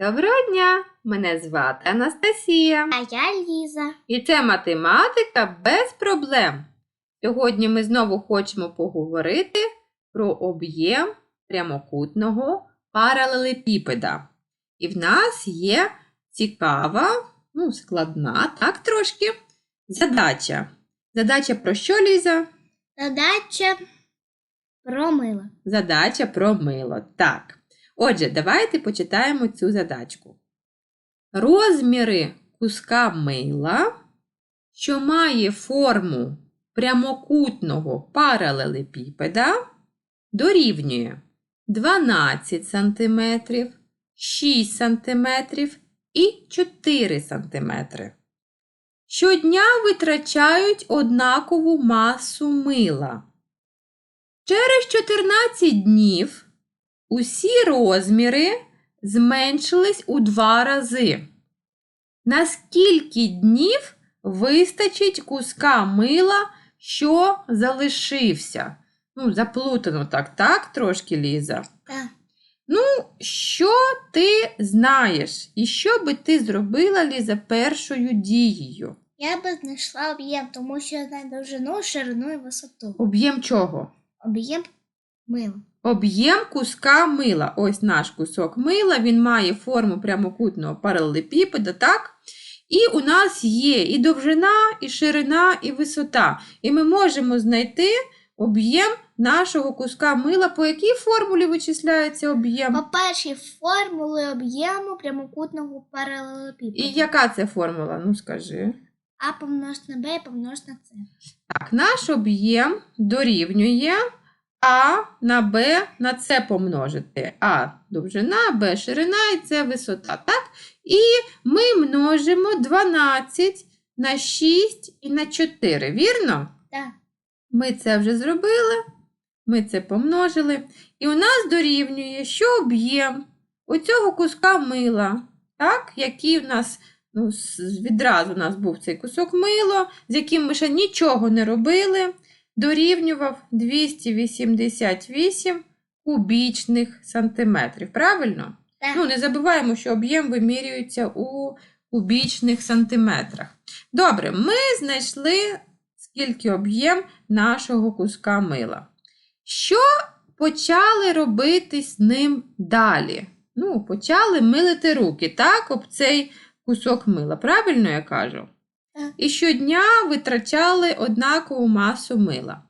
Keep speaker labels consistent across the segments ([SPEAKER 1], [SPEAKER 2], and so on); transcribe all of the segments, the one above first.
[SPEAKER 1] Доброго дня! Мене звати Анастасія.
[SPEAKER 2] А я Ліза.
[SPEAKER 1] І це математика без проблем. Сьогодні ми знову хочемо поговорити про об'єм прямокутного паралелепіпеда. І в нас є цікава, ну, складна, так трошки, задача. Задача про що, Ліза?
[SPEAKER 2] Задача про мило.
[SPEAKER 1] Задача про мило. Так. Отже, давайте почитаємо цю задачку. Розміри куска мила, що має форму прямокутного паралелепіпеда, дорівнює 12 см, 6 см і 4 см. Щодня витрачають однакову масу мила. Через 14 днів усі розміри зменшились у два рази. На скільки днів вистачить куска мила, що залишився? Ну, заплутано так, так, трошки Ліза.
[SPEAKER 2] Так.
[SPEAKER 1] Ну, що ти знаєш? І що би ти зробила, Ліза, першою дією?
[SPEAKER 2] Я би знайшла об'єм, тому що я знаю довжину, ширину і висоту.
[SPEAKER 1] Об'єм чого?
[SPEAKER 2] Об'єм мила.
[SPEAKER 1] Об'єм куска мила. Ось наш кусок мила, він має форму прямокутного паралелепіпеда, так? І у нас є і довжина, і ширина, і висота. І ми можемо знайти об'єм нашого куска мила. По якій формулі вичисляється об'єм?
[SPEAKER 2] По першій формули об'єму прямокутного паралелепіпеда.
[SPEAKER 1] І яка це формула? Ну скажи.
[SPEAKER 2] А помножити на Б і помножити на С.
[SPEAKER 1] Так, наш об'єм дорівнює А на Б на С помножити. А довжина, Б ширина і С висота. Так? І ми множимо 12 на 6 і на 4. Вірно?
[SPEAKER 2] Так.
[SPEAKER 1] Ми це вже зробили. Ми це помножили. І у нас дорівнює, що об'єм оцього куска мила, так? який у нас ну, відразу у нас був цей кусок мило, з яким ми ще нічого не робили, дорівнював 288 кубічних сантиметрів. Правильно?
[SPEAKER 2] Так.
[SPEAKER 1] Ну, не забуваємо, що об'єм вимірюється у кубічних сантиметрах. Добре, ми знайшли скільки об'єм нашого куска мила. Що почали робити з ним далі? Ну, почали милити руки, так, об цей кусок мила. Правильно я кажу? І щодня витрачали однакову масу мила.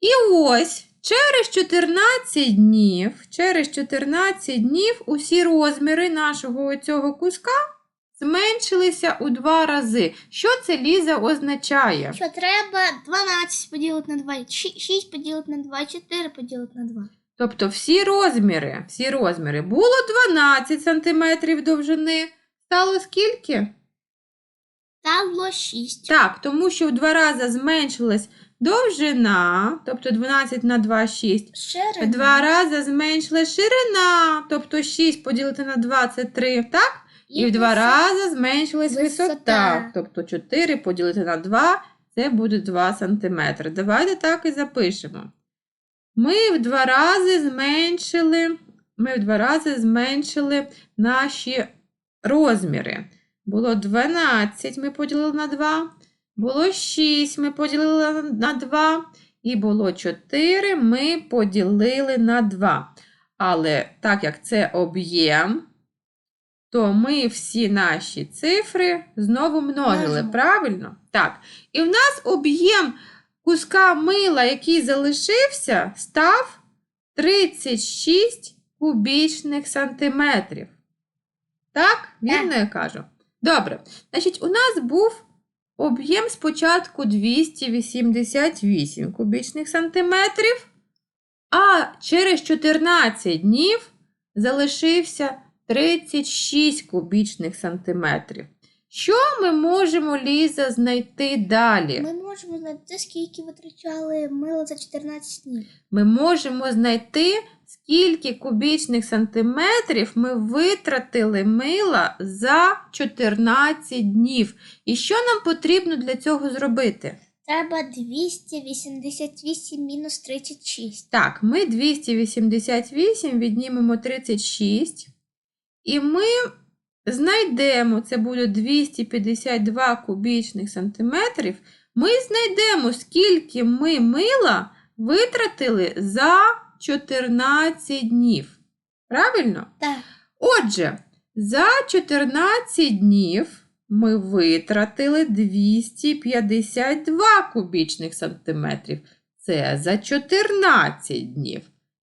[SPEAKER 1] І ось через 14 днів, через 14 днів усі розміри нашого цього куска зменшилися у два рази. Що це Ліза означає?
[SPEAKER 2] Що треба 12 поділити на 2, 6 поділити на 2, 4 поділити на 2.
[SPEAKER 1] Тобто всі розміри, всі розміри було 12 см довжини. Стало скільки?
[SPEAKER 2] Стало 6.
[SPEAKER 1] Так, тому що в два рази зменшилась довжина, тобто 12 на 2 – 6. В
[SPEAKER 2] Ширина.
[SPEAKER 1] два рази зменшилась ширина, тобто 6 поділити на 2 – це 3, так? І в два рази зменшилась висота.
[SPEAKER 2] Висота.
[SPEAKER 1] Тобто 4 поділити на 2 це буде 2 см. Давайте так і запишемо. Ми в два рази зменшили, ми в два рази зменшили наші розміри. Було 12, ми поділили на 2. Було 6, ми поділили на 2. І було 4, ми поділили на 2. Але так як це об'єм, то ми всі наші цифри знову множили,
[SPEAKER 2] Множимо.
[SPEAKER 1] правильно? Так. І в нас об'єм куска мила, який залишився, став 36 кубічних сантиметрів. Так, вірно я кажу? Добре. Значить, у нас був об'єм спочатку 288 кубічних сантиметрів, а через 14 днів залишився 36 кубічних сантиметрів. Що ми можемо, Ліза, знайти далі?
[SPEAKER 2] Ми можемо знайти, скільки витрачали мило за 14 днів.
[SPEAKER 1] Ми можемо знайти, скільки кубічних сантиметрів ми витратили мила за 14 днів. І що нам потрібно для цього зробити?
[SPEAKER 2] Треба 288 мінус 36.
[SPEAKER 1] Так, ми 288 віднімемо 36. І ми знайдемо, це буде 252 кубічних сантиметрів. Ми знайдемо, скільки ми мила витратили за 14 днів. Правильно?
[SPEAKER 2] Так.
[SPEAKER 1] Отже, за 14 днів ми витратили 252 кубічних сантиметрів. Це за 14 днів.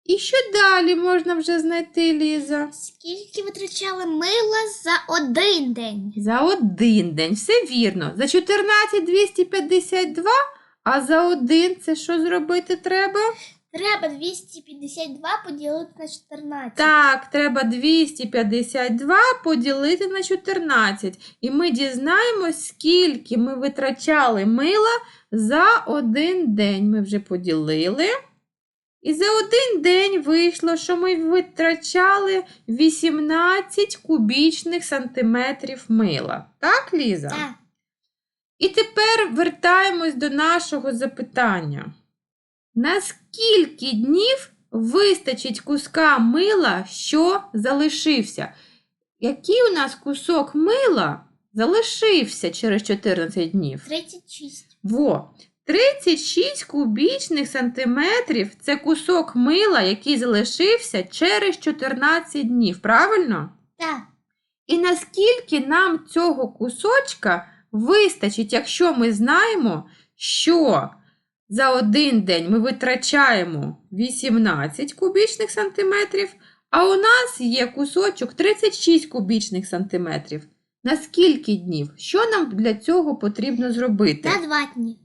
[SPEAKER 1] І що далі можна вже знайти, Ліза?
[SPEAKER 2] Скільки витрачали мила за один день?
[SPEAKER 1] За один день, все вірно. За 14 252, а за один це що зробити треба?
[SPEAKER 2] Треба 252 поділити на 14.
[SPEAKER 1] Так, треба 252 поділити на 14. І ми дізнаємось, скільки ми витрачали мила за один день. Ми вже поділили. І за один день вийшло, що ми витрачали 18 кубічних сантиметрів мила. Так, Ліза?
[SPEAKER 2] Так.
[SPEAKER 1] І тепер вертаємось до нашого запитання. На скільки днів вистачить куска мила, що залишився? Який у нас кусок мила залишився через 14 днів?
[SPEAKER 2] 36.
[SPEAKER 1] Во, 36 кубічних сантиметрів це кусок мила, який залишився через 14 днів, правильно?
[SPEAKER 2] Так.
[SPEAKER 1] І наскільки нам цього кусочка вистачить, якщо ми знаємо, що за один день ми витрачаємо 18 кубічних сантиметрів, а у нас є кусочок 36 кубічних сантиметрів. На скільки днів? Що нам для цього потрібно зробити?
[SPEAKER 2] На 2 дні.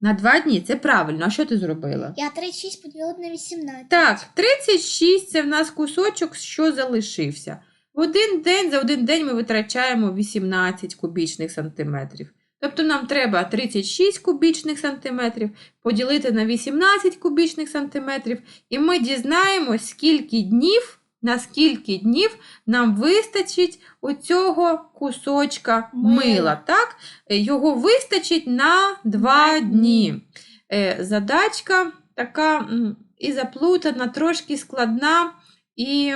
[SPEAKER 1] На два дні це правильно. А що ти зробила?
[SPEAKER 2] Я 36 поділила на 18.
[SPEAKER 1] Так, 36 це в нас кусочок, що залишився. В один день, за один день ми витрачаємо 18 кубічних сантиметрів. Тобто нам треба 36 кубічних сантиметрів поділити на 18 кубічних сантиметрів, і ми дізнаємось, скільки днів, на скільки днів нам вистачить оцього кусочка
[SPEAKER 2] Мила.
[SPEAKER 1] мила. Так? Його вистачить на 2 дні. Е, Задачка така і заплутана, трошки складна, і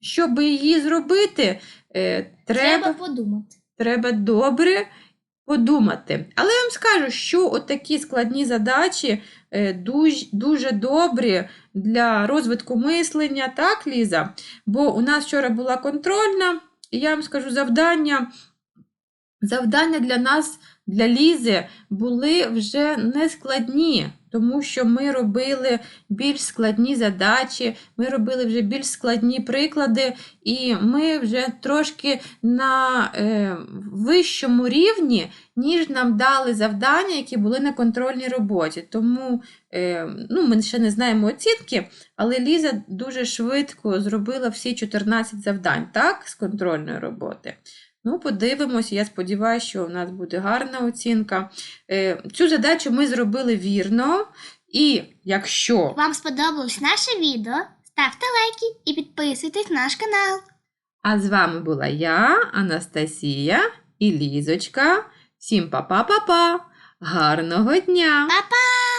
[SPEAKER 1] щоб її зробити, е,
[SPEAKER 2] Треба
[SPEAKER 1] треба,
[SPEAKER 2] подумати.
[SPEAKER 1] треба добре подумати. Але я вам скажу, що отакі складні задачі е, дуже, дуже добрі для розвитку мислення, так, Ліза? Бо у нас вчора була контрольна, і я вам скажу завдання. Завдання для нас, для Лізи, були вже не складні, тому що ми робили більш складні задачі, ми робили вже більш складні приклади, і ми вже трошки на е, вищому рівні, ніж нам дали завдання, які були на контрольній роботі. Тому е, ну, ми ще не знаємо оцінки, але Ліза дуже швидко зробила всі 14 завдань так, з контрольної роботи. Ну, подивимось, я сподіваюся, що у нас буде гарна оцінка. Е, Цю задачу ми зробили вірно. І якщо
[SPEAKER 2] Вам сподобалось наше відео? Ставте лайки і підписуйтесь на наш канал.
[SPEAKER 1] А з вами була я, Анастасія і Лізочка. Всім па-па-па-па! Гарного дня!
[SPEAKER 2] Па-па!